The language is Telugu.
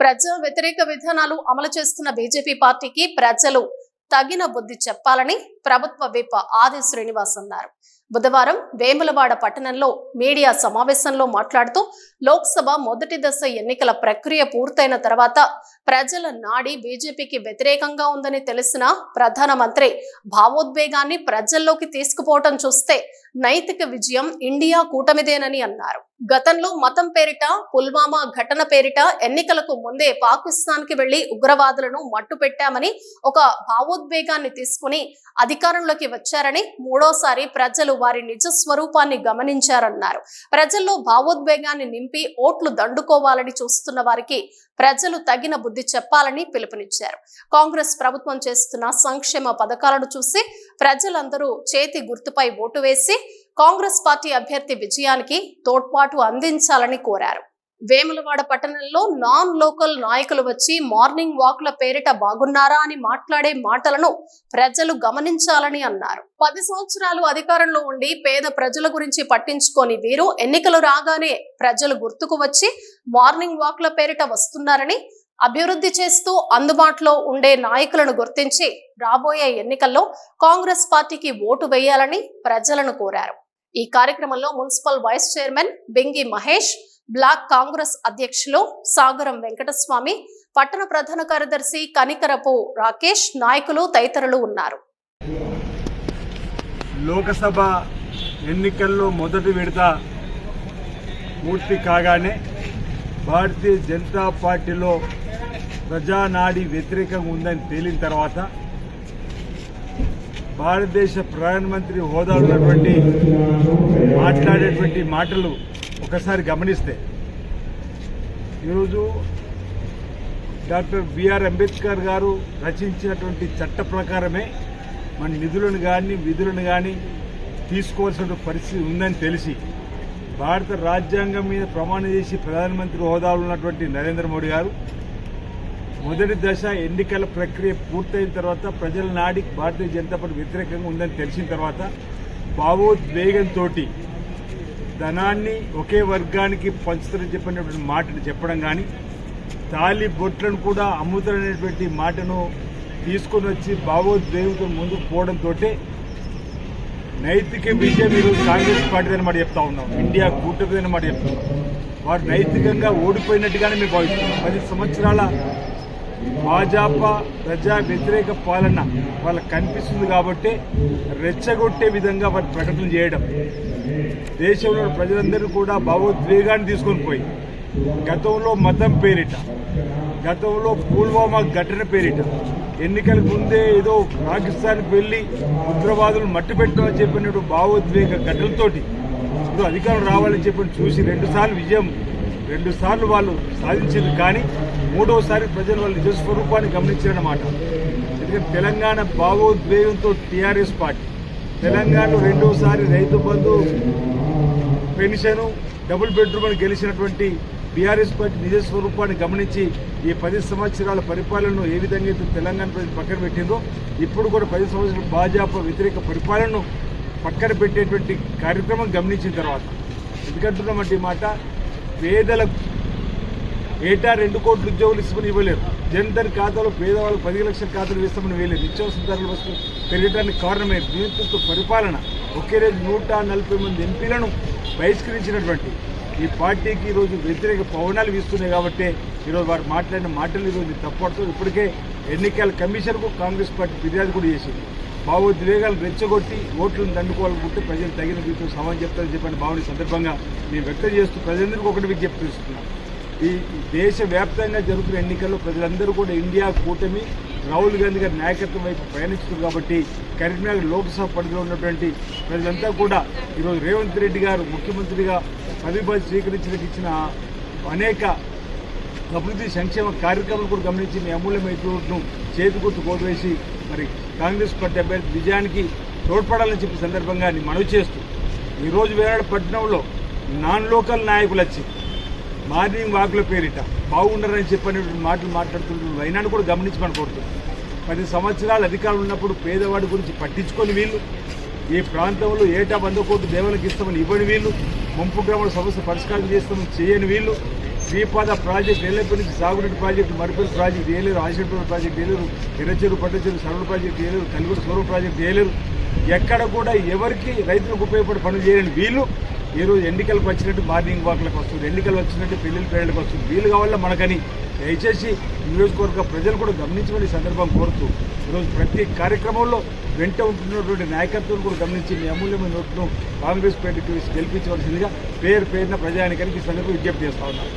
ప్రజా వ్యతిరేక విధానాలు అమలు చేస్తున్న బీజేపీ పార్టీకి ప్రజలు తగిన బుద్ధి చెప్పాలని ప్రభుత్వ విప్ ఆది శ్రీనివాస్ అన్నారు. బుధవారం వేములవాడ పట్టణంలో మీడియా సమావేశంలో మాట్లాడుతూ లోక్సభ మొదటి దశ ఎన్నికల ప్రక్రియ పూర్తయిన తర్వాత ప్రజల నాడి బీజేపీకి వ్యతిరేకంగా ఉందని తెలిసిన ప్రధానమంత్రి భావోద్వేగాన్ని ప్రజల్లోకి తీసుకుపోవటం చూస్తే నైతిక విజయం ఇండియా కూటమిదేనని అన్నారు. గతంలో మతం పేరిట పుల్వామా ఘటన పేరిట ఎన్నికలకు ముందే పాకిస్తాన్కి వెళ్ళి ఉగ్రవాదులను మట్టు పెట్టామని ఒక భావోద్వేగాన్ని తీసుకుని అధికారంలోకి వచ్చారని మూడోసారి ప్రజలు వారి నిజ స్వరూపాన్ని గమనించారన్నారు. ప్రజల్లో భావోద్వేగాన్ని నింపి ఓట్లు దండుకోవాలని చూస్తున్న వారికి ప్రజలు తగిన బుద్ధి చెప్పాలని పిలుపునిచ్చారు. కాంగ్రెస్ ప్రభుత్వం చేస్తున్న సంక్షేమ పథకాలను చూసి ప్రజలందరూ చేతి గుర్తుపై ఓటు వేసి కాంగ్రెస్ పార్టీ అభ్యర్థి విజయానికి తోడ్పాటు అందించాలని కోరారు. వేములవాడ పట్టణంలో నాన్ లోకల్ నాయకులు వచ్చి మార్నింగ్ వాక్ల పేరిట బాగున్నారా అని మాట్లాడే మాటలను ప్రజలు గమనించాలని అన్నారు. పది సంవత్సరాలు అధికారంలో ఉండి పేద ప్రజల గురించి పట్టించుకొని వీరు ఎన్నికలు రాగానే ప్రజలు గుర్తుకు వచ్చి మార్నింగ్ వాక్ల పేరిట వస్తున్నారని అభివృద్ధి చేస్తూ అందుబాటులో ఉండే నాయకులను గుర్తించి రాబోయే ఎన్నికల్లో కాంగ్రెస్ పార్టీకి ఓటు వేయాలని ప్రజలను కోరారు. ఈ కార్యక్రమంలో municipal vice chairman Bingi Mahesh block Congress అధ్యక్షులు సాగరం వెంకటస్వామి పట్టణ ప్రధాన కార్యదర్శి కనికరపు రాకేష్ నాయకులు తదితరులు ఉన్నారు. లోకసభ ఎన్నికల్లో మొదటి విడత పూర్తి కాగానే భారతీయ జనతా పార్టీలో ప్రజానాడి వ్యతిరేకంగా ఉందని తేలిన తర్వాత భారతదేశ ప్రధానమంత్రి హోదా ఉన్నటువంటి మాట్లాడేటువంటి మాటలు ఒకసారి గమనిస్తే ఈరోజు డాక్టర్ బిఆర్ అంబేద్కర్ గారు రచించినటువంటి చట్ట ప్రకారమే మన నిధులను కానీ విధులను కానీ తీసుకోవాల్సిన పరిస్థితి ఉందని తెలిసి భారత రాజ్యాంగం మీద ప్రమాణం చేసి ప్రధానమంత్రి హోదాలో ఉన్నటువంటి నరేంద్ర మోడీ గారు మొదటి దశ ఎన్నికల ప్రక్రియ పూర్తయిన తర్వాత ప్రజల నాడి భారతీయ జనతా పార్టీ వ్యతిరేకంగా ఉందని తెలిసిన తర్వాత భావోద్వేగంతో ధనాన్ని ఒకే వర్గానికి పంచుతారని చెప్పినటువంటి మాటను చెప్పడం కానీ తాలి బొట్లను కూడా అమ్ముతారనేటువంటి మాటను తీసుకొని వచ్చి భావోద్వేగంతో ముందుకు పోవడంతో నైతిక విజయం ఈరోజు కాంగ్రెస్ పార్టీ మాట చెప్తా ఉన్నాం. ఇండియా కూటమి మాట చెప్తున్నాం. వారు నైతికంగా ఓడిపోయినట్టుగానే మేము భావిస్తున్నాం. పది సంవత్సరాల భాజపా ప్రజా వ్యతిరేక పాలన వాళ్ళకి కనిపిస్తుంది కాబట్టి రెచ్చగొట్టే విధంగా వారి ప్రకటన చేయడం. దేశంలో ప్రజలందరూ కూడా భావోద్వేగాన్ని తీసుకొని పోయి గతంలో మతం పేరిట గతంలో పుల్వామా ఘటన పేరిట ఎన్నికల ముందే ఏదో పాకిస్తాన్కి వెళ్ళి ఉగ్రవాదులు మట్టి పెట్టమని చెప్పినట్టు భావోద్వేగ ఘటనతోటి ఇప్పుడు అధికారం రావాలని చెప్పి చూసి రెండుసార్లు విజయం రెండు సార్లు వాళ్ళు సాధించింది కానీ మూడోసారి ప్రజలు వాళ్ళ నిజస్వరూపాన్ని గమనించారన్నమాట. ఎందుకంటే తెలంగాణ భావోద్వేగంతో టీఆర్ఎస్ పార్టీ. తెలంగాణలో రెండోసారి రైతు బంధు పెన్షన్ డబుల్ బెడ్రూమ్ అని గెలిచినటువంటి బీఆర్ఎస్ పార్టీ నిజ స్వరూపాన్ని గమనించి ఈ పది సంవత్సరాల పరిపాలనను ఏ విధంగా అయితే తెలంగాణ ప్రజలు పక్కన పెట్టిందో ఇప్పుడు కూడా పది సంవత్సరాల భాజపా వ్యతిరేక పరిపాలనను పక్కన పెట్టేటువంటి కార్యక్రమం గమనించిన తర్వాత. ఎందుకంటున్నామంటే ఈ మాట పేదలకు ఏటా రెండు కోట్ల ఉద్యోగులు ఇస్తామని ఇవ్వలేదు జన్ధన్ ఖాతాలో పేదవాళ్ళకు పది లక్షల ఖాతాలు వేస్తామని వేయలేదు. నిత్యావసర ధరలు వస్తువులు పెరగడానికి కారణమే దీంతో పరిపాలన ఒకే రోజు నూట నలభై మంది ఎంపీలను బహిష్కరించినటువంటి ఈ పార్టీకి ఈరోజు వ్యతిరేక పవనాలు వీస్తున్నాయి కాబట్టి ఈరోజు వారు మాట్లాడిన మాటలు ఈరోజు తప్పడుతూ ఇప్పటికే ఎన్నికల కమిషన్కు కాంగ్రెస్ పార్టీ ఫిర్యాదు కూడా చేసింది. భావోద్వేగాలు రెచ్చగొట్టి ఓట్లను దండుకోవాలనుకుంటే ప్రజలు తగిన రీతిలో సమాధానం చెప్తారని చెప్పిన భావన సందర్భంగా మేము వ్యక్తం చేస్తూ ప్రజలందరికీ ఒకటి విజ్ఞప్తి చేస్తున్నాం ఈ దేశవ్యాప్తంగా జరుగుతున్న ఎన్నికల్లో ప్రజలందరూ కూడా ఇండియా కూటమి రాహుల్ గాంధీ గారి నాయకత్వం వైపు ప్రయాణిస్తున్నారు కాబట్టి కరీంనగర్ లోక్సభ పరిధిలో ఉన్నటువంటి ప్రజలంతా కూడా ఈరోజు రేవంత్ రెడ్డి గారు ముఖ్యమంత్రిగా పదవి స్వీకరించడానికి ఇచ్చిన అనేక అభివృద్ధి సంక్షేమ కార్యక్రమాలు కూడా గమనించి మీ అమూల్యమైనను చేతికొత్తు గుర్తు మరి కాంగ్రెస్ పార్టీ అభ్యర్థి విజయానికి తోడ్పడాలని చెప్పి సందర్భంగా మనవి చేస్తూ ఈరోజు వేనాడు పట్టణంలో నాన్ లోకల్ నాయకులు వచ్చి మార్నింగ్ వాకుల పేరిట బాగుండరని చెప్పని మాటలు మాట్లాడుతున్న వైనాడు కూడా గమనించి మనం పది సంవత్సరాలు అధికారులు ఉన్నప్పుడు పేదవాడి గురించి పట్టించుకొని వీళ్ళు ఈ ప్రాంతంలో ఏటా వంద కోట్లు దేవాలకు ఇస్తామని ఇవ్వని వీళ్ళు ముంపు గ్రామాల సమస్య పరిష్కారం చేస్తామని చేయని వీళ్ళు శ్రీపాద ప్రాజెక్ట్ ఏలేపల్లి సాగునీటి ప్రాజెక్టు మరిపల్లి ప్రాజెక్ట్ వేయలేరు ఆశీర్వాద ప్రాజెక్ట్ వేయలేరు ఎర్రచెరు పట్టచెరు సరళ ప్రాజెక్ట్ వేయలేరు కలుగురు సౌర ప్రాజెక్ట్ వేయలేరు ఎక్కడ కూడా ఎవరికి రైతులకు ఉపయోగపడే పనులు చేయలేని వీళ్ళు ఈరోజు ఎన్నికలకు వచ్చినట్టు మార్నింగ్ వాక్లకు వస్తుంది. ఎన్నికలు వచ్చినట్టు పెళ్ళిళ్ళ పేర్లకు వస్తుంది. వీలు కావాలా మనకని? దయచేసి నియోజకవర్గ ప్రజలు కూడా గమనించమని సందర్భం కోరుతూ ఈరోజు ప్రతి కార్యక్రమంలో వెంట ఉంటున్నటువంటి నాయకత్వం కూడా గమనించి మీ అమూల్యమైన నోట్ను కాంగ్రెస్ పార్టీకి గెలిపించవలసిందిగా పేరు పేరున ప్రజానికానికి ఈ విజ్ఞప్తి చేస్తా ఉన్నాను.